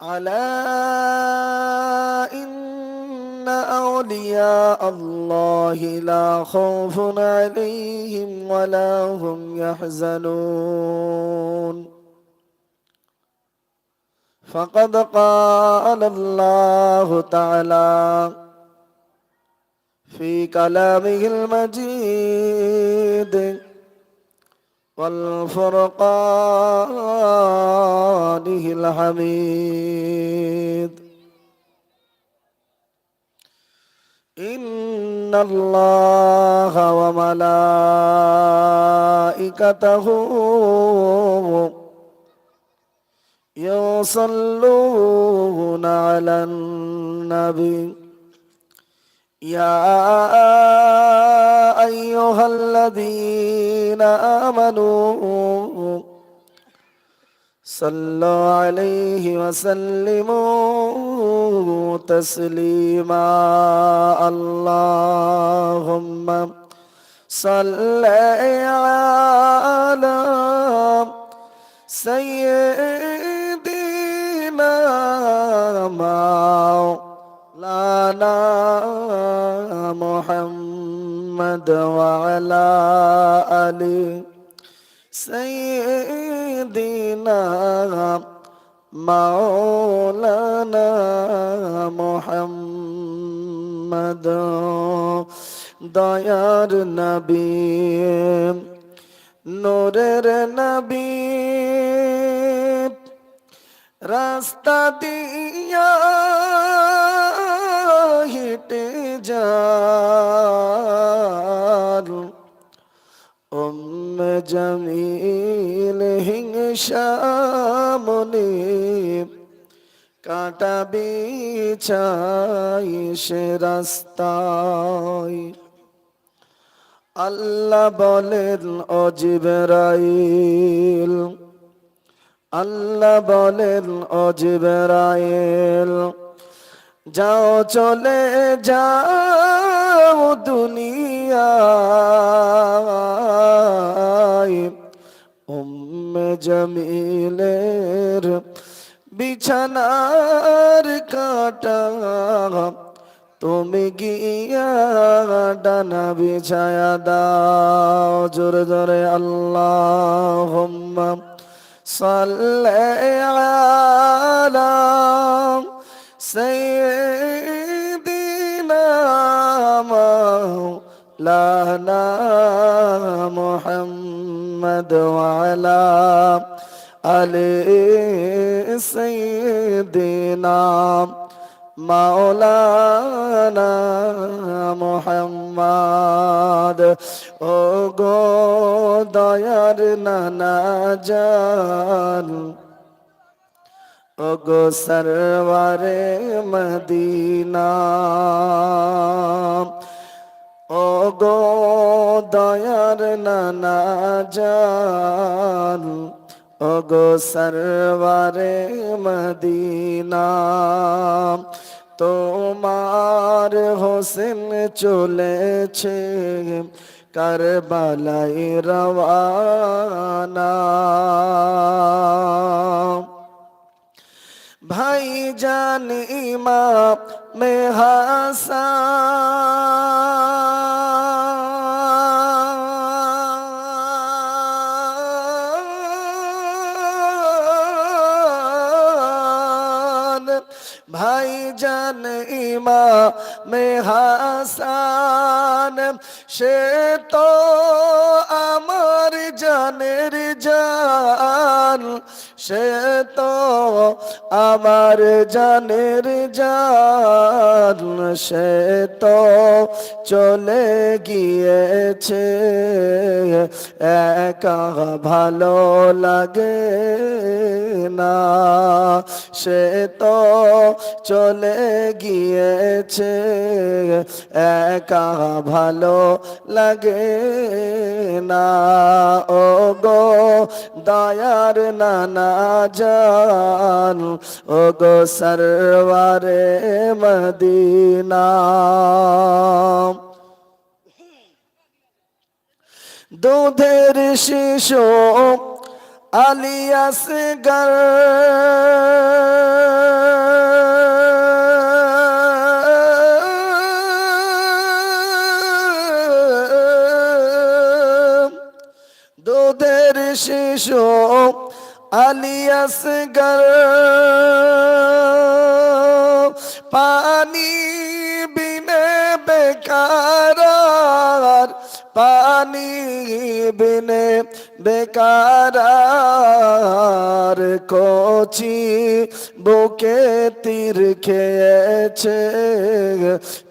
على إن أولياء الله لا خوف عليهم ولا هم يحزنون فقد قال الله تعالى في كلامه المجيد والفرقانه الحميد. إن الله وملائكته يصلون على النبي. يا أيها الذين آمنوا صلوا عليه وسلموا تسليما اللهم صل على سيدنا مولانا محمد وعلى آله سيدنا مولانا محمد দয়ার নবী নূরের নবী রাস্তা দিয়া হেঁটে যার উম জমিল হিংসামনে কাটা বিছাই সে রাস্তায়। আল্লাহ বলেন অজিবরাইল আল্লাহ বলেন অজিবরাইল যাও, চলে যাও দুনিয়ায়। উম্মে জমিলের বিছানার কাটা, তুমি গিয়া ডানা বিছায়া দাও। জোরে জোরে আল্লাহ সাল্লে আলা سيدنا مولانا محمد وعلى آل سيدنا মাওলানা মোহাম্মদ ও গো দয়ার নানা জান ও গো সরওয়ারে মদিনা। ও গো দয়ার নানা জান ও গো সরওয়ারে মদিনা। তোমার হোসেন চলেছে কারবালাই রওয়ানা। ভাই জান ইমাম মে হাসান ভাই জান ইমা মে হাসান সে তো আমার জানের জান। সে তো আমার জানের জান সে তো চলে গিয়েছে। একা ভালো লাগে না, সে তো চলে গিয়েছে। একা ভালো লাগে না ও গো দয়ার নানা জান ও গো সরওয়ারে মদিনা দুধের শিশু আলিয়াস গর দুধের শিশু আলিয়াস গর পানি বিনে বেকার পানি বিনে বেকার কচি বুকে তীর খেয়েছে,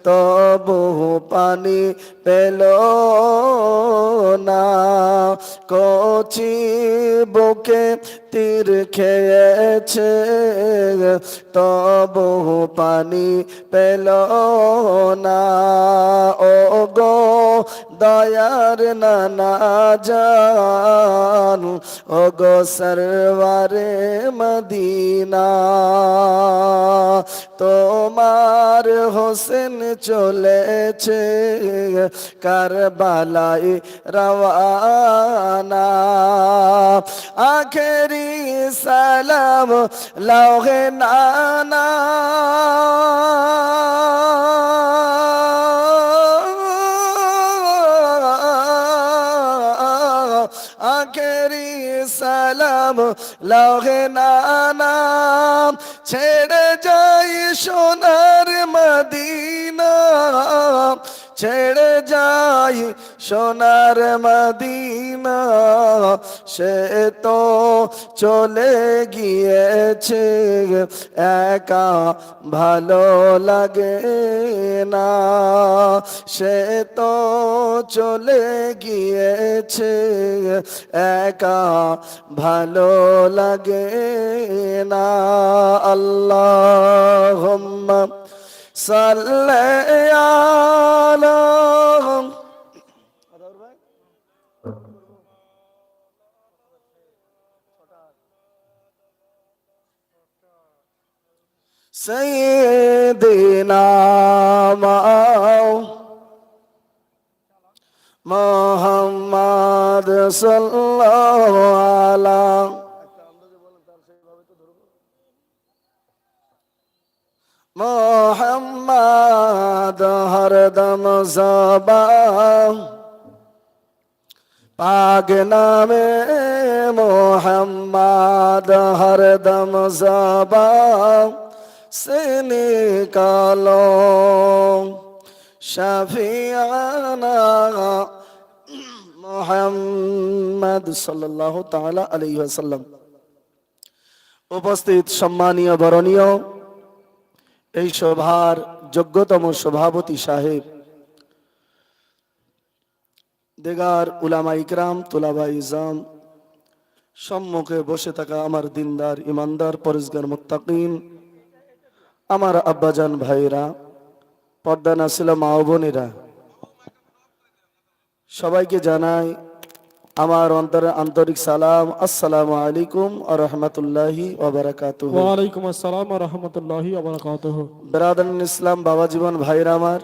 তবু পানি পেল না। কচি বুকে তীর খেয়েছে, তবু পানি পেল না। ও গো দয়ার নানা জান ও গো সরওয়ারে মদিনা। তোমার হোসেন চলেছে কারবালাই রওয়ানা। আখেরি সালাম লাউহে নানা। সালাম লহে নাম ছেড়ে যাই সোনার মদিনা ছেড়ে যাই সোনার মদিনা, সে তো চলে গিয়েছে। একা ভালো লাগে না, সে তো চলে গিয়েছে। একা ভালো লাগে না আল্লাহ সাল্লে সৈদিনা মোহাম্মদ সাল্লাম মোহাম্মদ হরদম সবা পাগ নামে মোহাম্মদ হরদম সবা সে নিকালো শফিয়ানা মোহাম্মদ সাল্লাল্লাহু তাআলা আলাইহি ওয়াসাল্লাম। উপস্থিত সম্মানীয় বরণীয়, এই সভার যোগ্যতম সভাপতি সাহেব, দেগার উলামা ইকরাম, তুলাবা ইজাম, সম্মুখে বসে থাকা আমার দিনদার, ইমানদার, পরিষ্কার মুত্তাকিন আমার আব্বাজান ভাইরা পর্দা নাছিল মা ও বোনেরা। সবাইকে জানাই আমার অন্তরে আন্তরিক সালাম। আসসালামু আলাইকুম আ রহমতুল্লাহি ওবরাকাতুহু ওয়ালাইকুম আসসালাম রহমতুল্লাহি আবরকাতহ বেরাদান ইসলাম বাবা জীবন ভাইরা আমার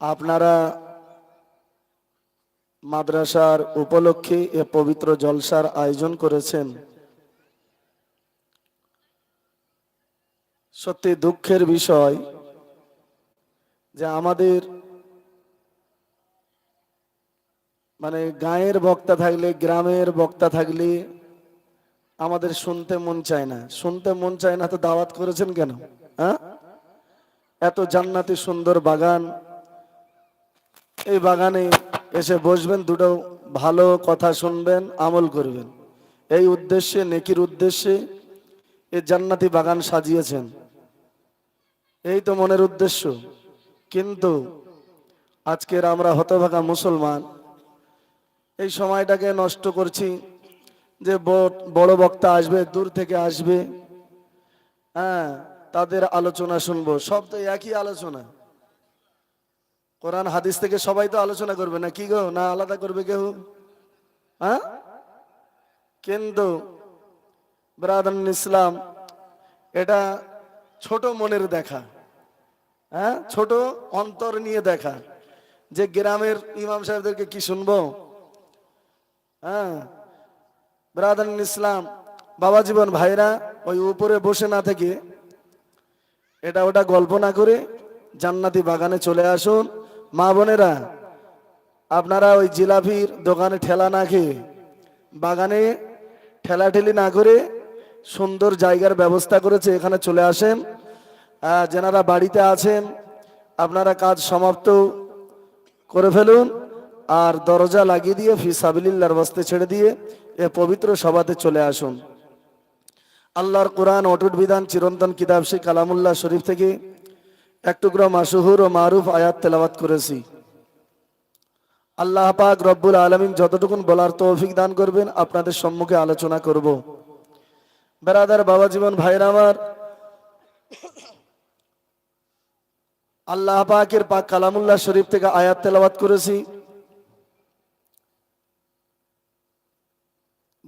আপনারা মাদ্রাসার উপলক্ষে এ পবিত্র জলসার আয়োজন করেছেন। সত্যি দুঃখের বিষয় যে আমাদের মানে গায়ের বক্তা থাকলে, গ্রামের বক্তা থাকলে আমাদের শুনতে মন চায় না। শুনতে মন চায় না তো দাওয়াত করেছেন কেন? হ্যাঁ? এত জান্নাতি সুন্দর বাগান। এই বাগানে এসে বসবেন, দুটো ভালো কথা শুনবেন, আমল করবেন। এই উদ্দেশ্যে, নেকির উদ্দেশ্যে এই জান্নাতি বাগান সাজিয়েছেন। এই তো মনের উদ্দেশ্য। কিন্তু আজকের আমরা হতভাগা মুসলমান, এই সময়টাকে নষ্ট করছি যে বড় বক্তা আসবে, দূর থেকে আসবে। হ্যাঁ তাদের আলোচনা শুনব। সব তো একই আলোচনা। কোরআন, হাদিস থেকে সবাই তো আলোচনা করবে না। কি গো? না আলাদা করবে কেউ? হ্যাঁ? কিন্তু ব্রাদান ইসলাম, এটা ছোট মনের দেখা হ্যাঁ? ছোট অন্তর নিয়ে দেখা। যে গ্রামের ইমাম সাহেবদেরকে কি শুনব? হ্যাঁ? ব্রাদান ইসলাম, বাবা জীবন ভাইরা ওই উপরে বসে না থেকে এটা ওটা গল্প না করে জান্নাতি বাগানে চলে আসুন। মা বোনেরা, আপনারা ওই জিলাপির দোকানে ঠেলা না খেয়ে বাগানে ঠেলাঠেলি না করে সুন্দর জায়গার ব্যবস্থা করেছে, এখানে চলে আসেন। যেনারা বাড়িতে আছেন, আপনারা কাজ সমাপ্ত করে ফেলুন, আর দরজা লাগিয়ে দিয়ে ফি সাবিলিল্লার বস্তে ছেড়ে দিয়ে এ পবিত্র সভাতে চলে আসুন। আল্লাহর কোরআন অটুট বিধান, চিরন্তন কিতাব সেই কালামুল্লাহ শরীফ থেকে এক টুকরো মাসুহুর ও মারুফ আয়াত তেলাওয়াত করেছি। আল্লাহ পাক রব্বুল আলমিন যতটুকুন বলার তৌফিক দান করবেন, আপনাদের সম্মুখে আলোচনা করব। বেরাদার বাবা জীবন ভাইরা আমার। আল্লাহ পাকের পাক কালামুল্লাহ শরীফ থেকে আয়াত তেলাওয়াত করেছি।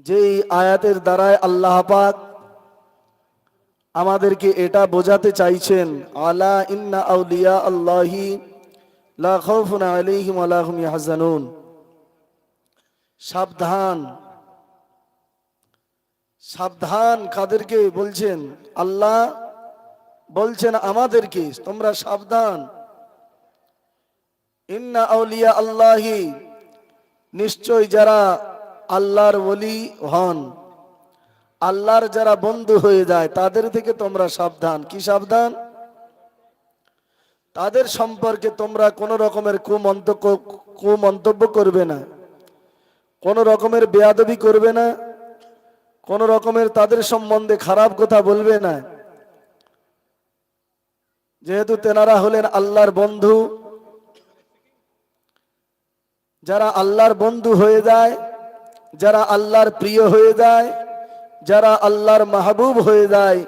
যেই আয়াতের দ্বারায় আল্লাহ পাক আমাদেরকে এটা বোঝাতে চাইছেন, আলা ইন্না আউলিয়া আল্লাহি লা খাউফুন আলাইহিম ওয়া লা হুম সাবধান সাবধান কাদেরকে বলছেন, আল্লাহ বলছেন আমাদেরকে, তোমরা সাবধান। ইন্না আউলিয়া আল্লাহি, নিশ্চয় যারা আল্লাহর ওলি হন, আল্লাহর যারা বন্ধু হয়ে যায়, তাদের থেকে তোমরা সাবধান। কি সাবধান? তাদের সম্পর্কে তোমরা কোন রকমের কুমন্তব্য কুমন্তব্য করবে না। কোন রকমের বেয়াদবি করবে না। কোন রকমের তাদের সম্বন্ধে খারাপ কথা বলবে না। যেহেতু তেনারা হলেন আল্লাহর বন্ধু, যারা আল্লাহর বন্ধু হয়ে যায়, যারা আল্লাহর প্রিয় হয়ে যায়, যারা আল্লাহর মাহবুব হয়ে যায়,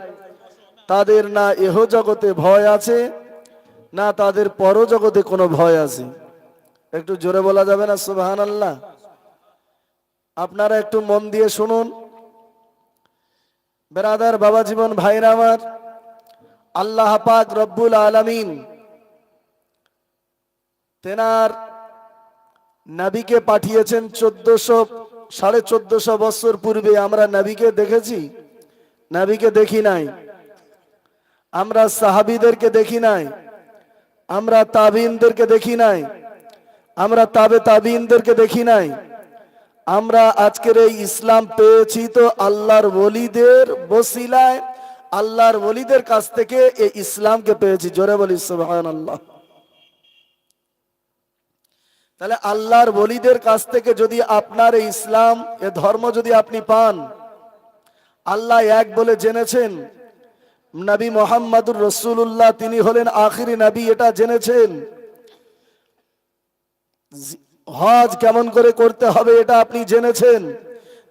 তাদের না এহ জগতে ভয় আছে, না তাদের পর জগতে কোনো ভয় আছে। একটু জোরে বলা যাবে না? সুবাহান আল্লাহ আপনারা একটু মন দিয়ে শুনুন। বেরাদার, বাবা জীবন, ভাইরা আমার, আল্লাহ পাক রব্বুল আলামিন তেনার নবীকে পাঠিয়েছেন চোদ্দশো, সাড়ে চোদ্দশো বছর পূর্বে। আমরা নবীকে দেখেছি, নবীকে দেখি নাই। আমরা সাহাবিদেরকে দেখি নাই। আমরা তাবিনদেরকে দেখি নাই। আমরা তাবে তাবিনদেরকে দেখি নাই। আমরা আজকের এই ইসলাম পেয়েছি তো আল্লাহর ওলিদের বসিলায়। আল্লাহর ওলিদের কাছ থেকে এই ইসলামকে পেয়েছি। জোরে বলি, সুবহানাল্লাহ। তাহলে আল্লাহর বলিদের কাছ থেকে যদি আপনার এই ইসলাম, এ ধর্ম যদি আপনি পান, আল্লাহ এক বলে জেনেছেন, নবী মোহাম্মদুর রসুল্লাহ তিনি হলেন আখিরি নবী, এটা জেনেছেন। হজ কেমন করে করতে হবে এটা আপনি জেনেছেন?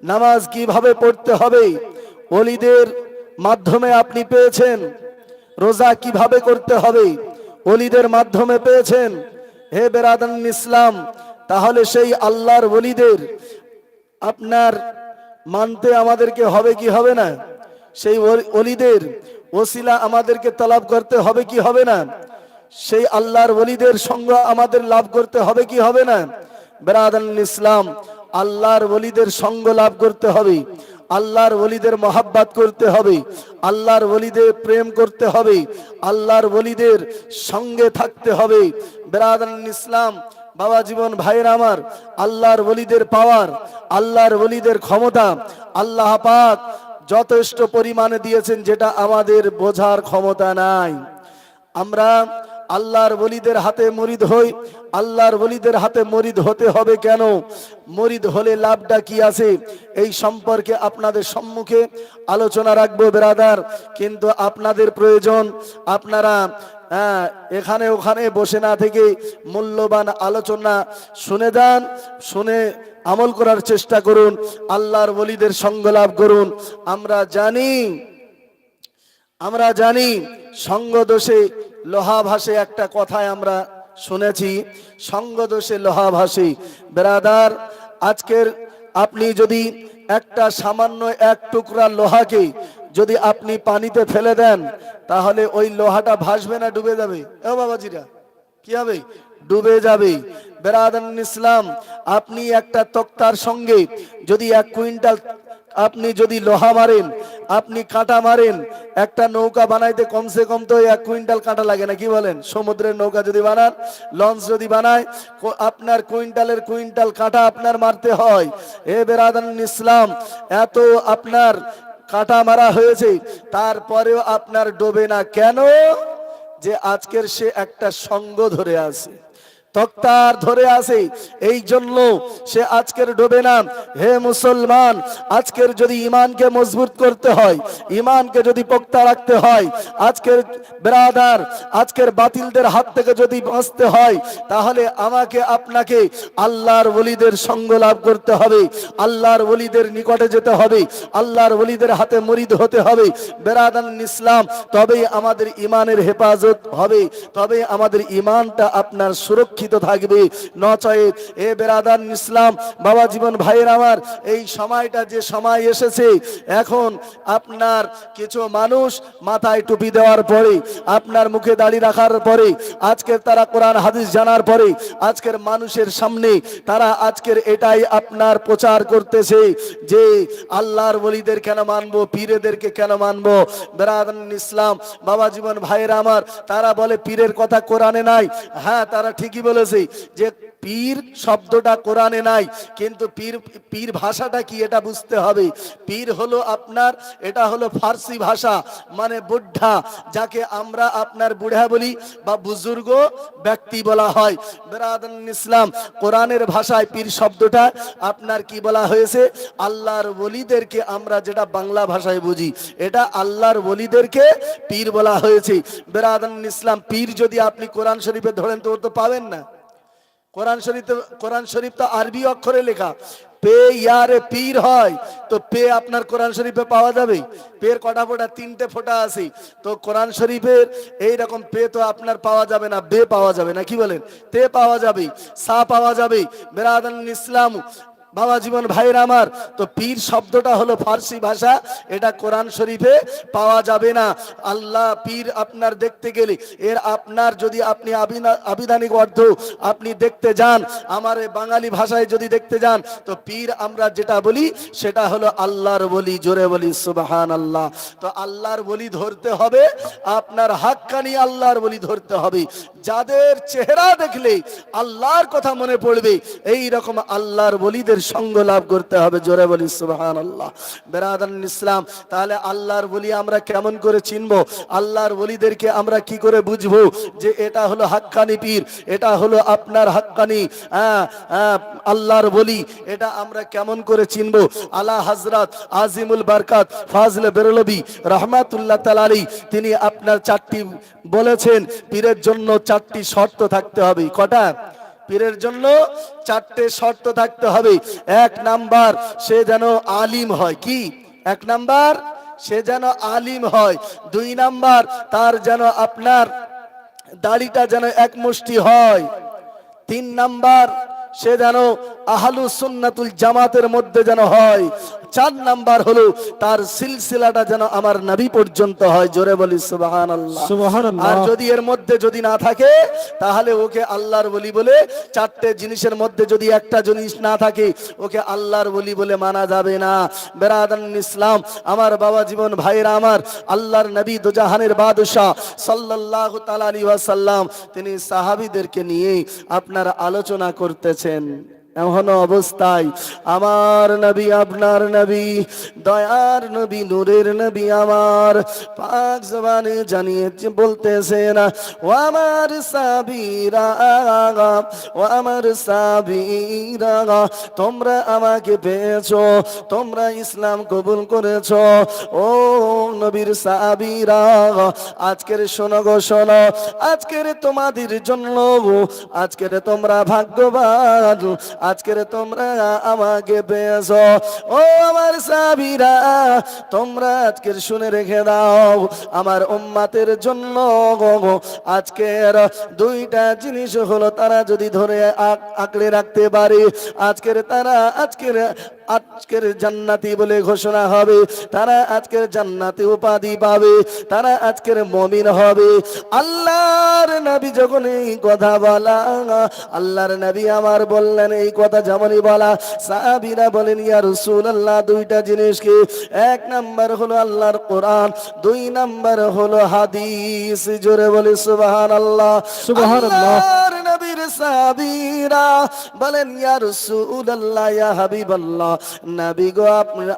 নামাজ কীভাবে পড়তে হবে? অলিদের মাধ্যমে আপনি পেয়েছেন? রোজা কীভাবে করতে হবে? অলিদের মাধ্যমে পেয়েছেন? হে বেরাদান ইসলাম, তাহলে সেই আল্লাহর ওলিদের আপনার মানতে আমাদেরকে হবে কি হবে না? সেই অলিদের ওসিলা আমাদেরকে তলাব করতে হবে কি হবে না? সেই আল্লাহর বলিদের সঙ্গ আমাদের লাভ করতে হবে কি হবে না? বেরাদান ইসলাম, আল্লাহর বলিদের সঙ্গ লাভ করতে হবে। আল্লাহর বলিদের মহাব্বাত করতে হবে। আল্লাহর ওলিদের প্রেম করতে হবে। আল্লাহর বলিদের সঙ্গে থাকতে হবে। বেরাদান ইসলাম, বাবা জীবন ভাইয়ের আমার, আল্লাহর বলিদের পাওয়ার, আল্লাহর বলিদের ক্ষমতা, আল্লাহ পাক যথেষ্ট পরিমাণে দিয়েছেন যেটা আমাদের বোঝার ক্ষমতা নাই। আমরা আল্লাহর বলিদের হাতে মরিদ হই, আল্লাহর বলিদের হাতে মরিদ হতে হবে কেন? মরিদ হলে লাভটা কি আছে? এই সম্পর্কে আপনাদের সম্মুখে আলোচনা রাখব, বেরাদার। কিন্তু আপনাদের প্রয়োজন, আপনারা হ্যাঁ এখানে ওখানে বসে না থেকে মূল্যবান আলোচনা শুনে যান, শুনে আমল করার চেষ্টা করুন, আল্লাহর বলিদের সঙ্গ লাভ করুন। আমরা জানি আমরা জানি সঙ্গ দোষে লোহা ভাসে একটা কথায় আমরা শুনেছি, সঙ্গদোষে লোহা ভাসে বেরাদার, আজকের আপনি যদি একটা সামান্য এক টুকরা লোহাকে যদি আপনি পানিতে ফেলে দেন, তাহলে ওই লোহাটা ভাসবে না, ডুবে যাবে। এ বাবাজিরা। কি হবে? ডুবে যাবে। বেরাদান ইসলাম, আপনি একটা তক্তার সঙ্গে যদি এক কুইন্টাল আপনি যদি লোহা মারেন, আপনি কাঁটা মারেন, একটা নৌকা বানাইতে কমসে কম তো এক কুইন্টাল কাঁটা লাগে না, কি বলেন? সমুদ্রের নৌকা যদি বানান, লঞ্চ যদি বানায় আপনার কুইন্টালের কুইন্টাল কাঁটা আপনার মারতে হয়। এ বেরাদান ইসলাম, এত আপনার কাঁটা মারা হয়েছে, তারপরেও আপনার ডোবে না। কেন? যে আজকের সে একটা সঙ্গ ধরে আছে। তক্তার ধরে আছে এই জন্য সে আজকের ডোবে না। হে মুসলমান, আজকের যদি ইমানকে মজবুত করতে হয় ইমানকে যদি পোক্তা রাখতে হয়, আজকের ব্রাদার, আজকের বাতিলদের হাত থেকে যদি বাঁচতে হয়, তাহলে আমাকে, আপনাকে আল্লাহর ওলিদের সঙ্গ লাভ করতে হবে। আল্লাহর ওলিদের নিকটে যেতে হবে। আল্লাহর ওলিদের হাতে মরিদ হতে হবে। বেরাদান ইসলাম, তবেই আমাদের ইমানের হেফাজত হবে। তবে আমাদের ইমানটা আপনার সুরক্ষিত থাকবে। নচয়ে এ বেরাদান ইসলাম, বাবা জীবন ভাইয়ের আমার, এই সময়টা যে সময় এসেছে, এখন আপনার কিছু মানুষ মাথায় টুপি দেওয়ার পরে, আপনার মুখে দাড়ি রাখার পরে, আজকের তারা কোরআন হাদিস জানার পরে, আজকের মানুষের সামনে তারা আজকের এটাই আপনার প্রচার করতেছে যে আল্লাহর বলিদের কেন মানবো, পীরেদেরকে কেন মানবো? বেরাদান ইসলাম, বাবা জীবন ভাইয়ের আমার, তারা বলে, পীরের কথা কোরআনে নাই। হ্যাঁ তারা ঠিকই বলেছে যে পীর শব্দটা কোরআনে নাই, কিন্তু পীর পীর ভাষাটা কি এটা বুঝতে হবে? পীর হলো আপনার, এটা হলো ফার্সি ভাষা মানে বুদ্ধা যাকে আমরা আপনার বুড়া বলি বা বুজুর্গ ব্যক্তি বলা হয়। বেরাদান ইসলাম, কোরআনের ভাষায় পীর শব্দটা আপনার কি বলা হয়েছে? আল্লাহর ওলিদেরকে আমরা যেটা বাংলা ভাষায় বুঝি, এটা আল্লাহর ওলিদেরকে পীর বলা হয়েছে। বেরাদান ইসলাম, পীর যদি আপনি কোরআন শরীফে ধরেন তো তো পাবেন না। কোরআন শরীফ কোরআন শরীফ তো আরবি অক্ষরে লেখা। পে ইয়ারে পীর হয়, তো পে আপনার কোরআন শরীফে পাওয়া যাবে। পের কটা ফোটা? তিনটে ফোটা আছে। তো কোরআন শরীফের এই রকম পে তো আপনার পাওয়া যাবে না, বে পাওয়া যাবে না, কি বলেন? তে পাওয়া যাবে, সা পাওয়া যাবে। বেরাদান ইসলাম বাবা জীবন ভাইয়ের আমার। তো পীর শব্দটা হলো ফার্সি ভাষা। এটা কোরআন শরীফে পাওয়া যাবে না। আল্লাহ পীর আপনার দেখতে গেলে, এর আপনার যদি আপনি আবিধানিক অর্থ আপনি দেখতে যান, আমার বাঙালি ভাষায় যদি দেখতে যান, তো পীর আমরা যেটা বলি, সেটা হলো আল্লাহর বলি, জোরে বলি সুবাহান আল্লাহ তো আল্লাহর বলি ধরতে হবে, আপনার হাক্কানি আল্লাহর বলি ধরতে হবে। যাদের চেহারা দেখলে আল্লাহর কথা মনে পড়বে এই রকম আল্লাহর বলিদের সঙ্গ লাভ করতে হবে জোরে বলি সুবাহান আল্লাহ বেরাদান ইসলাম তাহলে আল্লাহর বলি আমরা কেমন করে চিনব? আল্লাহর বলিদেরকে আমরা কি করে বুঝব যে এটা হলো হাক্কানি পীর এটা হলো আপনার হাক্কানি? হ্যাঁ, হ্যাঁ, আল্লাহর বলি এটা আমরা কেমন করে চিনব? আলা হাজরাত আজিমুল বারকাত ফাজলে বেরলবি রহমাতুল্লাহ তালালি তিনি আপনার চারটি বলেছেন পীরের জন্য চারটি শর্ত থাকতে হবে। কটা? পীরের জন্য চারটে শর্ত থাকতে হবে। এক নাম্বার, সে যেন আলিম হয়। কি? এক নাম্বার, সে যেন আলিম হয়। দুই নাম্বার, তার যেন আপনার দাড়িটা যেন এক মুষ্টি হয়। তিন নাম্বার, সে যেন আহলু সুন্নাতুল জামাতের মধ্যে যেন হয়। চার নাম্বার হলো তার সিলসিলাটা যেন আমার নবী পর্যন্ত হয় জোরে বলি সুবাহান আর যদি এর মধ্যে যদি না থাকে তাহলে ওকে আল্লাহর বলি বলে চারটে জিনিসের মধ্যে যদি একটা জিনিস না থাকে ওকে আল্লাহর বলি বলে মানা যাবে না। বেরাদান ইসলাম আমার বাবা জীবন ভাইরা আমার আল্লাহর নবী দুজাহানের বাদশাহ সাল্লাল্লাহু তাআলা আলাইহি ওয়াসাল্লাম তিনি সাহাবীদেরকে নিয়ে আপনার আলোচনা করতেছেন। এমন অবস্থায় আমার নবী, আপনার নবী, দয়ার নবী, নূরের নবী আমার পাক জবানে জানিয়ে বলতেছেন ও আমার সাবিরা, ও আমার সাবিরা, তোমরা আমাকে পেয়েছ, তোমরা ইসলাম কবুল করেছ, ও নবীর সাবিরা, আজকের শোনো গো, শোনো, আজকের তোমাদের জন্য, আজকের তোমরা ভাগ্যবান আজকের তোমরা আমাকে পেয়েছ। ও আমার সাবিরা তোমরা আজকের শুনে রেখে দাও। আমার উম্মাতের জন্য আজকের দুইটা জিনিস হলো তারা যদি ধরে আঁক- আঁকড়ে রাখতে পারে। আজকের তারা আজকের আজকের জান্নাতি বলে ঘোষণা হবে। তারা আজকের জান্নাতি উপাধি পাবে। তারা আজকের মমিন হবে। আল্লাহর নবী যখন এই কথা বলা, আল্লাহর নবী আমার বললেন এই কথা যেমনই বলা সাহাবীরা বলেন ইয়া রাসূলুল্লাহ দুইটা জিনিস কি? এক নাম্বার হলো আল্লাহর কোরআন দুই নাম্বার হলো হাদিস। জোরে বলে সুবহানাল্লাহ। সুবহানাল্লাহ। নবীর সাহাবীরা বলেন ইয়া রাসূলুল্লাহ ইয়া হাবিবাল্লাহ নবী গো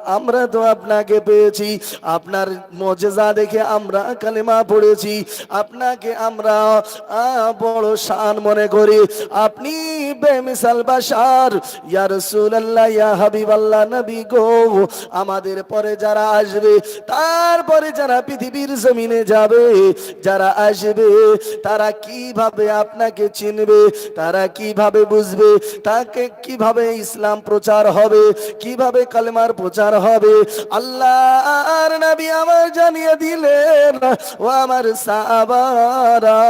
আমরা তো আপনাকে পেয়েছি। আপনার মুজিজা দেখে আমরা কালেমা পড়েছি। আপনাকে আমরা আহ, বড় শান মনে করি। আপনি বেমিসাল বাশার ইয়া হাবিবাল্লাহ, নবী গো, আমাদের পরে যারা আসবে, তারপরে যারা পৃথিবীর জমিনে যাবে, যারা আসবে, তারা কীভাবে আপনাকে চিনবে, তারা কীভাবে বুঝবে, তাকে কীভাবে ইসলাম প্রচার হবে, কীভাবে কালেমার প্রচার হবে, আল্লাহর নবী আমার জানিয়ে দিলেন, ও আমার সাবারা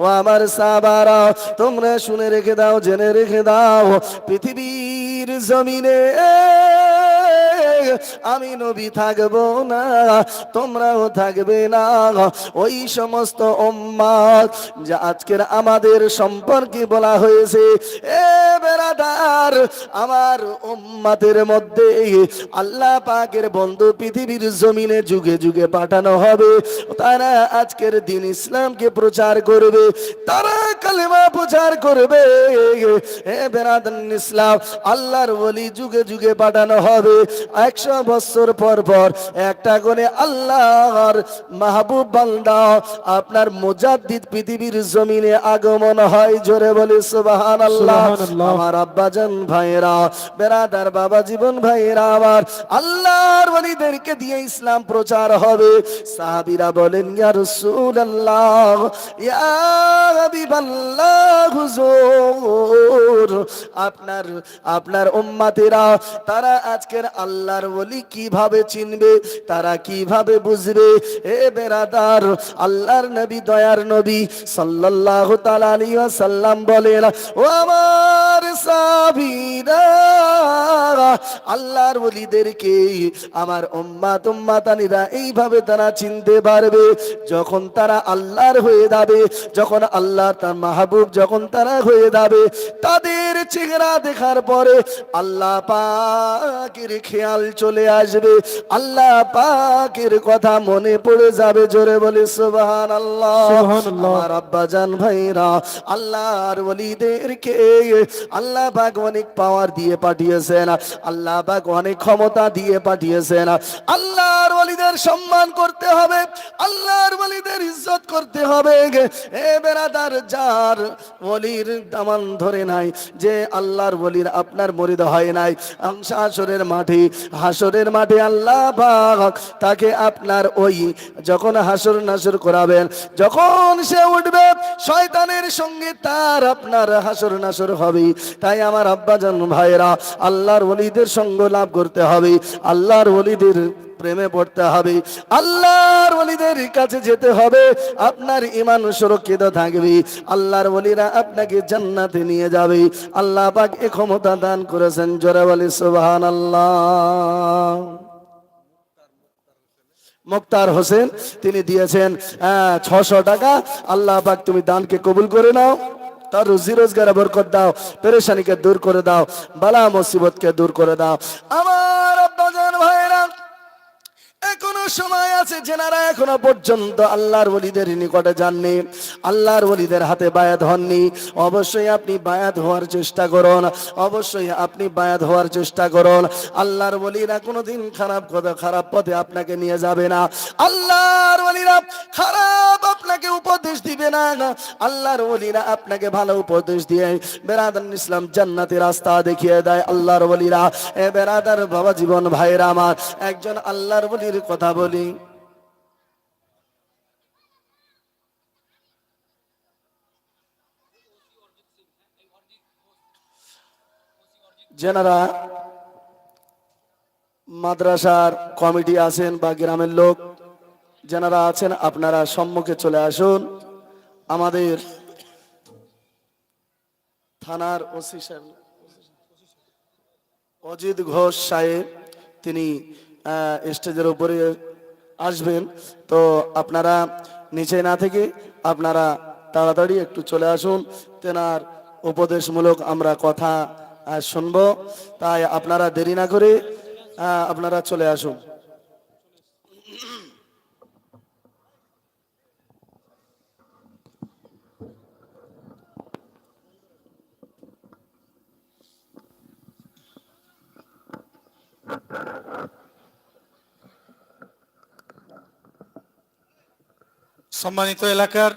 ও আমার সাবারা তোমরা শুনে রেখে দাও, জেনে রেখে দাও পৃথিবীর জমিনে আমি নবী থাকব না, তোমরাও থাকবে না। ওই সমস্ত যা আজকের আমাদের সম্পর্কে বলা হয়েছে, এ বেরাদার, আমার উম্মাদের মধ্যে আল্লাহ পাকের বন্ধু পৃথিবীর জমিনে যুগে যুগে পাঠানো হবে। তারা আজকের দিন ইসলামকে প্রচার করবে, তারা কালেমা প্রচার করবে। হে বেরাদান ইসলাম আল্লাহর বলি যুগে যুগে পাঠানো হবে। একশো বছর পর পর একটা করে আল্লাহর মাহবুব বান্দা আপনার মুজাদ্দিদ পৃথিবীর জমিনে আগমন হয়। জোরে বলে সুবাহান আল্লাহ। আমার আব্বাজান ভাইরা বেরাদার বাবা জীবন ভাইরা আমার আল্লাহর ওলিদেরকে দিয়ে ইসলাম প্রচার হবে। সাহাবীরা বলেন ইয়া রাসূলুল্লাহ ইয়া হাবিবাল্লাহ। হুজুর। আপনার আপনার উম্মাতেরা তারা আজকের আল্লাহর বলি কীভাবে চিনবে, তারা কীভাবে বুঝবে? এ বেরাদার, আল্লাহর নবী, দয়ার নবী সাল্লাল্লাহু তাআলা আলাইহি ওয়াসাল্লাম বলেন, ও আমার সাহাবীরা আল্লাহর ওলিদেরকে আমার উম্মাত উম্মাতানিরা এইভাবে তারা চিনতে পারবে। যখন তারা আল্লাহর হয়ে যাবে যখন আল্লাহ তার মাহবুব যখন তারা হয়ে যাবে তাদের চেহারা দেখার পরে আল্লাহ পাকের খেয়াল চলে আসবে। আল্লাহ পাকের কথা মনে পড়ে যাবে জোরে বলে সুবহান আল্লাহ। আমার আব্বাজান ভাইরা আল্লাহর ওলিদেরকে আল্লাহ পাক অনেক পাওয়ার দিয়ে পাঠিয়েছেন। আল্লাহ পাক অনেক ক্ষমতা দিয়ে পাঠিয়েছেন। আল্লাহর ওলিদের সম্মান করতে হবে, আল্লাহর ওলিদের ইজ্জত করতে হবে। এ বেরাদার, যার ওলির দামান ধরে নাই, যে আল্লাহর ওলির আপনার মরিদ হয় নাই। হাসরের মাঠে হাসরের মাঠে আল্লাহ পাক তাকে আপনার ওই যখন হাসর নাসর করাবেন, যখন সে উঠবে, শয়তানের সঙ্গে তার আপনার হাসর নাসর হবে। তাই আমার আব্বাজান ভাইরা আল্লাহর ওলিদের সঙ্গ লাভ করতে হবে, আল্লাহর ওলিদের প্রেমে পড়তে হবে, আল্লাহর ওলিদের কাছে যেতে হবে, আপনার ইমান সুরক্ষিত থাকবে, আল্লাহর ওলিরা আপনাকে জান্নাতে নিয়ে যাবে, আল্লাহ পাক এ ক্ষমতা দান করেছেন, জোরে বলি সুবহানাল্লাহ। মুক্তার হোসেন, তিনি দিয়েছেন ছশো টাকা, আল্লাহ পাক তুমি দানকে কবুল করে নাও। তার রুজি রোজগার বরকত দাও, পেরেশানিকে দূর করে দাও, বালা মুসিবতকে দূর করে দাও। আমার ভাইরা এখনও সময় আছে যেনারা এখনও পর্যন্ত আল্লাহর ওলিদের নিকটে যাননি, আল্লাহর ওলিদের হাতে বায়াত হননি। অবশ্যই আপনি বায়াত হওয়ার চেষ্টা করুন, অবশ্যই আপনি বায়াত হওয়ার চেষ্টা করুন। আল্লাহর ওলিরা কোনোদিন খারাপ কথা, খারাপ পথে আপনাকে নিয়ে যাবে না। আল্লাহর ওলিরা খারাপ আপনাকে উপদেশ দিবে না। আল্লাহর ওলিরা আপনাকে ভালো উপদেশ দিয়ে বেরাদান ইসলাম জান্নাতি রাস্তা দেখিয়ে দেয়। আল্লাহর ওলিরা, এ বেরাদার বাবা জীবন ভাইরা আমার, একজন আল্লাহর ওলির কথা বলি। যেনারা মাদ্রাসার কমিটি আছেন বা গ্রামের লোক, যেনারা আছেন, আপনারা সম্মুখে চলে আসুন। আমাদের থানার ওসি সাহেব অজিত ঘোষ সাহেব, তিনি স্টেজের উপরে আসবেন। তো আপনারা নিচে না থেকে আপনারা তাড়াতাড়ি একটু চলে আসুন। তেনার উপদেশমূলক আমরা কথা শুনব। তাই আপনারা দেরি না করে আপনারা চলে আসুন। সম্মানিত এলাকার